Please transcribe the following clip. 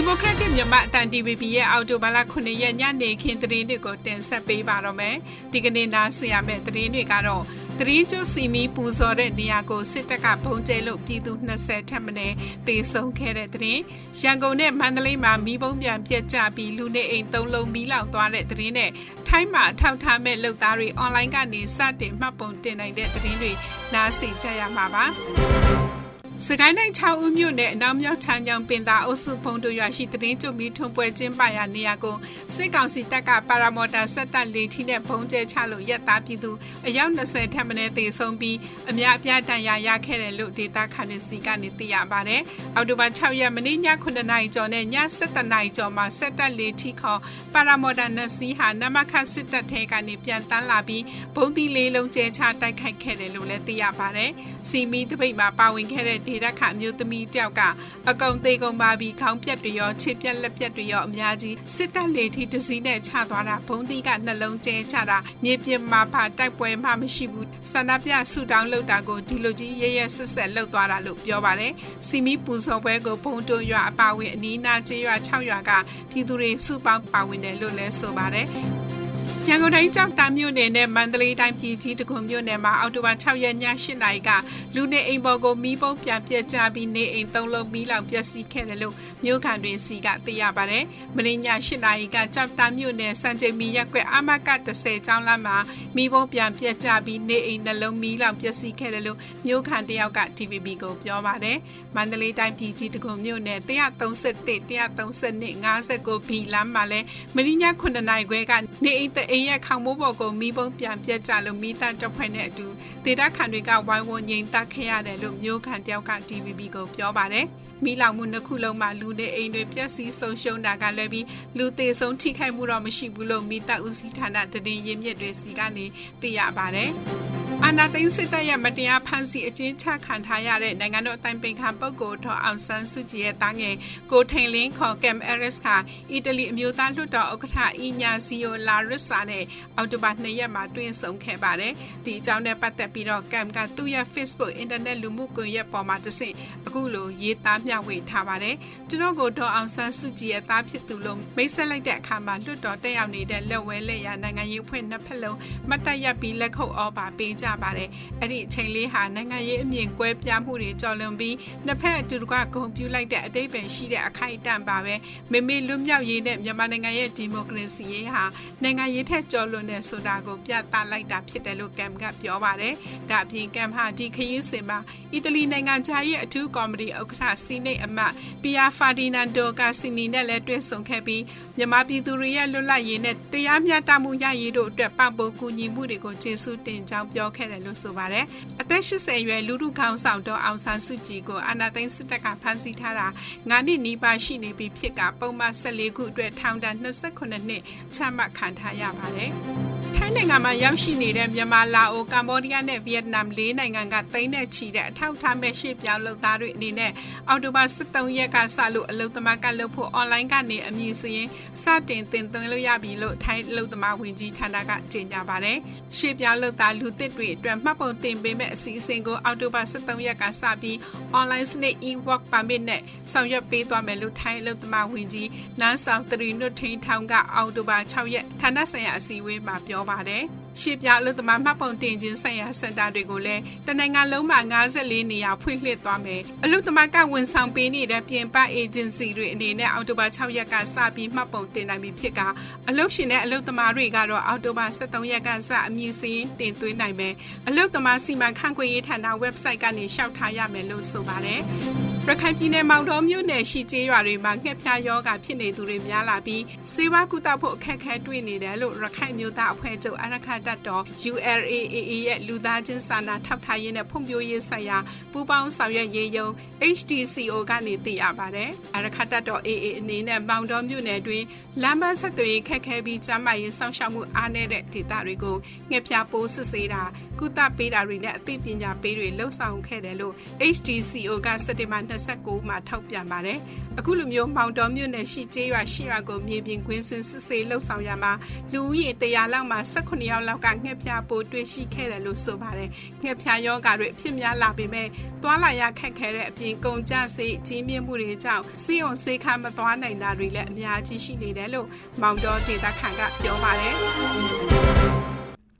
ဒီမိုကရက်တစ်မြန်မာအတန် DVB ရဲ့အော်တိုဘာလ9ရက်ညနေခင်းသတင်းတွေကိုတင်ဆက်ပေးပါတော့မယ်။ဒီကနေ့နားဆင်ရမယ့်သတင်းတွေကတော့သတင်းကျုပ်စီမီပူဇော်တဲ့နေရာကိုစစ်တပ်ကဘုံကျဲလို့ပြည်သူ20ထက်မနည်းတေဆုံးခဲ့တဲ့သတင်း။ရန်ကုန်နဲ့မန္တလေးမှာမီးပုံပြန်ပြက်ကျပြီးလူနေအိမ်သုံးလုံးမီးလောင်သွားတဲ့သတင်းနဲ့ထိုင်းမှာထောက်ထားမဲ့လုပ်သားတွေအွန်လိုင်းကနေစတင်မှတ်ပုံတင်နိုင်တဲ့သတင်းတွေနားဆင်ကြရမှာပါ။ စကိုင်းတိုင်း6ဦးမြို့နယ်အနောက်မြောက်ချမ်းကျောင်းပင်သာအုပ်စုဖုံတို့ရွာရှိတရင်ကျွမီထွန်ပွဲကျင်းပရာနေရာကိုစစ်ကောင်စီတပ်ကပါရာမော်တာဆက်တပ်လေထီနဲ့ဖုံးကျဲချလို့ရက်သားပြည်သူအယောက်20ထက်မနည်းသေဆုံးပြီးအများအပြားတန်ရာရခဲ့တယ်လို့ဒေတာခန်စီကနေသိရပါတယ်။အောက်တိုဘာ6ရက်မနေ့ည9နာရီကျော်နဲ့ည7နာရီကျော်မှာဆက်တပ်လေထီခေါ်ပါရာမော်တာနစီဟာနမခစစ်တပ်ထဲကနေပြန်တန်းလာပြီးဘုံတီလေးလုံးကျဲချတိုက်ခိုက်ခဲ့တယ်လို့လည်းသိရပါတယ်။စီမီတပိတ်မှာပါဝင်ခဲ့တဲ့ဒေတာခအမျိုးသမီးတယောက်ကအကုံသေးကုန်ပါပြီးခေါင်းပြက်တွေရောခြေပြက်လက်ပြက်တွေရောအများကြီးစစ်တပ်လေထီတစည်းနဲ့ချသွားတာဘုံသီးကနှလုံးကျဲချတာမြေပြင်မှာပါတိုက်ပွဲမှမရှိဘူးဆန္ဒပြဆူတောင်းလုပ်တာကိုဒီလိုကြီးရဲရဲဆက်ဆက်လုပ်သွားတာလို့ပြောပါတယ်စီမီပူဇော်ပွဲကိုဘုံတွရွာအပါဝင်အနီးနားကျေးရွာ6ရွာကပြည်သူတွေစုပေါင်းပါဝင်တယ်လို့လည်းဆိုပါတယ် ရန်ကုန်တိုင်းကြောက်တာမြို့နယ်နဲ့မန္တလေးတိုင်းပြည်ကြီးတခွန်မြို့နယ်မှာအောက်တိုဘာ6ရက်ည8နာရီကလူနေအိမ်ပေါ်ကိုမီးပုံပြန်ပြက်ကျပြီးနေအိမ်သုံးလုံးမီးလောင်ပျက်စီးခဲ့တယ်လို့မြို့ခံတွေစီကသိရပါတယ်။မင်းည8နာရီကကြောက်တာမြို့နယ်စံချိန်မီရက်ကွက်အမက30ကျောင်းလမ်းမှာမီးပုံပြန်ပြက်ကျပြီးနေအိမ်နှလုံးမီးလောင်ပျက်စီးခဲ့တယ်လို့မြို့ခံတယောက်က TVB ကိုပြောပါတယ်။မန္တလေးတိုင်းပြည်ကြီးတခွန်မြို့နယ်131 132 59ဘီလမ်းမှာလည်းမင်းည9နာရီခွဲကနေအိမ်အိမ်ရဲ့ခေါင်မိုးပေါ်ကိုမီးပုံပြန်ပြက်ကြလို့မိသားတပ်ဖွဲ့နဲ့အတူဒေတာခန်တွေကဝိုင်းဝန်းငြိမ်သက်ခဲ့ရတယ်လို့မျိုးခံတယောက်က TVB ကိုပြောပါတယ်။မိလောင်မှုနှစ်ခုလုံးမှာလူနေအိမ်တွေပျက်စီးဆုံးရှုံးတာကလည်းပြီးလူသေးဆုံးထိခိုက်မှုတော့မရှိဘူးလို့မိသားဦးစီးဌာနတည်ရင်းမြစ်တွေစီကနေသိရပါတယ်။ အာနာသိန်းစစ်တပ်ရဲ့မတရားဖမ်းဆီးအကျဉ်းချခံထားရတဲ့နိုင်ငံတော်အတိုင်ပင်ခံပုဂ္ဂိုလ်ထော်အောင်ဆန်းစုကြည်ရဲ့တားငယ်ကိုထိန်လင်းခေါ်ကမ်အရက်စ်ကအီတလီအမျိုးသားလွှတ်တော်ဥက္ကဋ္ဌအီညာစီယိုလာရစ်စာနဲ့အောက်တိုဘာ2ရက်မှာတွင်ဆုံခဲ့ပါတယ်။ဒီအကြောင်းနဲ့ပတ်သက်ပြီးတော့ကမ်ကသူ့ရဲ့ Facebook အင်တာနက်လူမှုကွန်ရက်ပေါ်မှာတဆင့်အခုလိုရေးသားမျှဝေထားပါတယ်။ကျွန်တော်ကိုဒေါ်အောင်ဆန်းစုကြည်ရဲ့သားဖြစ်သူလို့မိတ်ဆက်လိုက်တဲ့အခါမှာလွှတ်တော်တက်ရောက်နေတဲ့လက်ဝဲလက်ရနိုင်ငံရေးအဖွဲ့နှစ်ဖက်လုံးမတ်တက်ရပြီးလက်ခုပ်ဩဘာပေးကြပါတယ်။အဲ့ဒီအချိန်လေးဟာနိုင်ငံရေးအမြင်ကွဲပြားမှုတွေကြော်လွန်ပြီးနှစ်ဖက်အတူတကွဂုံပြူလိုက်တဲ့အတိတ်ပဲရှိတဲ့အခိုက်အတန့်ပါပဲ။မေမေလွတ်မြောက်ရေးနဲ့မြန်မာနိုင်ငံရဲ့ဒီမိုကရေစီရေးဟာနိုင်ငံရေးထက်ကျော်လွန်တဲ့ဆိုတာကိုပြသလိုက်တာဖြစ်တယ်လို့ကမ်ကပြောပါတယ်။ဒါအပြင်ကမ်ဟာဒီခရီးစဉ်မှာအီတလီနိုင်ငံခြားရေးအထူးကော်မတီဥက္ကဋ္ဌစီနိတ်အမတ်ပီယာဖာဒီနန်ဒိုကာစီနီနဲ့လည်းတွေ့ဆုံခဲ့ပြီးမြန်မာပြည်သူတွေရဲ့လွတ်လပ်ရေးနဲ့တရားမျှတမှုရရေးတို့အတွက်ပံ့ပိုးကူညီမှုတွေကိုကျေးဇူးတင်ကြောင်းပြောခဲ့တယ်လို့ဆိုပါတယ်။အသက်80အရွယ်လူထုခေါင်းဆောင်တော်အောင်ဆန်းစုကြည်ကိုအာဏာသိမ်းစစ်တပ်ကဖမ်းဆီးထားတာ9နှစ်နီးပါးရှိနေပြီဖြစ်ကပုံမှန်14ခုအတွက်ထောင်ဒဏ်28နှစ်ချမှတ်ခံထားရပါတယ်။ထိုင်းနိုင်ငံမှာရောက်ရှိနေတဲ့မြန်မာလာအိုကမ္ဘောဒီးယားနဲ့ဗီယက်နမ်လေးနိုင်ငံကသိန်းနဲ့ချီတဲ့အထောက်အထားမဲ့ရှေ့ပြောင်းလုပ်သားတွေအနေနဲ့အောက်တိုဘာ23ရက်ကစလို့အလုပ်သမားကလုပ်ဖို့အွန်လိုင်းကနေအမည်စာရင်းစတင်တင်သွင်းလို့ရပြီလို့ထိုင်းအလုပ်သမားဝင်ကြီးဌာနကကြေညာပါတယ်။ရှေ့ပြောင်းလုပ်သားလူသစ်တွေအတွက်မှတ်ပုံတင်ပေးမဲ့အစီအစဉ်ကိုအောက်တိုဘာ23ရက်ကစပြီး online စနစ် e-work permit နဲ့ဆောင်ရွက်ပေးသွားမယ်လို့ထိုင်းအလုပ်သမားဝင်ကြီးနန်းဆောင်တရီနုထိန်ထောင်ကအောက်တိုဘာ6ရက်ဌာနဆိုင်ရာအစည်းအဝေးမှာပြောပါတယ်။ ရှေ့ပြအလုပ်သမားမှတ်ပုံတင်ခြင်းဆိုင်ရာစင်တာတွေကိုလည်းတနင်္ဂနွေလုံးမှာ54နေရာဖွင့်လှစ်သွားမယ်။အလုပ်သမားကဝန်ဆောင်ပေးနေတဲ့ပြင်ပအေဂျင်စီတွေအနေနဲ့အောက်တိုဘာ6ရက်ကစပြီးမှတ်ပုံတင်နိုင်ပြီဖြစ်ကအလုပ်ရှင်နဲ့အလုပ်သမားတွေကတော့အောက်တိုဘာ23ရက်ကစအမည်စာရင်းတင်သွင်းနိုင်မယ်။အလုပ်သမားစီမံခန့်ခွဲရေးဌာန website ကနေရှောက်ထားရမယ်လို့ဆိုပါတယ်။ ရခိုင်ပြည်နယ်မောင်တော်မြို့နယ်ရှိကျေးရွာတွေမှာငှက်ဖျားယောဂဖြစ်နေသူတွေများလာပြီးစေဝါကုသဖို့အခက်အခဲတွေ့နေတယ်လို့ရခိုင်မျိုးသားအဖွဲ့ချုပ်အရခတတ်တော် ULAAA ရဲ့လူသားချင်းစာနာထောက်ထားရေးနဲ့ဖွံ့ဖြိုးရေးဆိုင်ရာပူးပေါင်းဆောင်ရွက်ရေးယုံ HDCO ကနေသိရပါတယ်။အရခတတ်တော် AA အနေနဲ့မောင်တော်မြို့နယ်တွင်လမ်းမဆက်သွယ်ရေးခက်ခဲပြီးကျန်းမာရေးစောင့်ရှောက်မှုအားနည်းတဲ့ဒေသတွေကိုငှက်ဖျားပိုးစစ်ဆေးတာကုသပေးတာတွေနဲ့အသိပညာပေးတွေလှုပ်ဆောင်ခဲ့တယ်လို့ HDCO ကစက်တင်ဘာ29မှာထောက်ပြန်ပါတယ်။အခုလိုမျိုးမောင်တော်မြို့နယ်ရှိကျေးရွာရှိရွာကိုမြေပြင်ကွင်းစင်စစ်ဆေးလှုပ်ဆောင်ရမှာလူဦးရေ100လောက်မှာ18ယောက်လောက်ကငှက်ဖျားပိုးတွေ့ရှိခဲ့တယ်လို့ဆိုပါတယ်ငှက်ဖျားယောဂါတွေအဖြစ်များလာပေမဲ့သွားလာရခက်ခဲတဲ့အပြင်ကုန်ကြစိတ်ကြီးမြင့်မှုတွေကြောင့်စီးုံစေးခါမသွားနိုင်တာတွေလည်းအများကြီးရှိနေတယ်လို့မောင်တော်ဒေသခံကပြောပါတယ်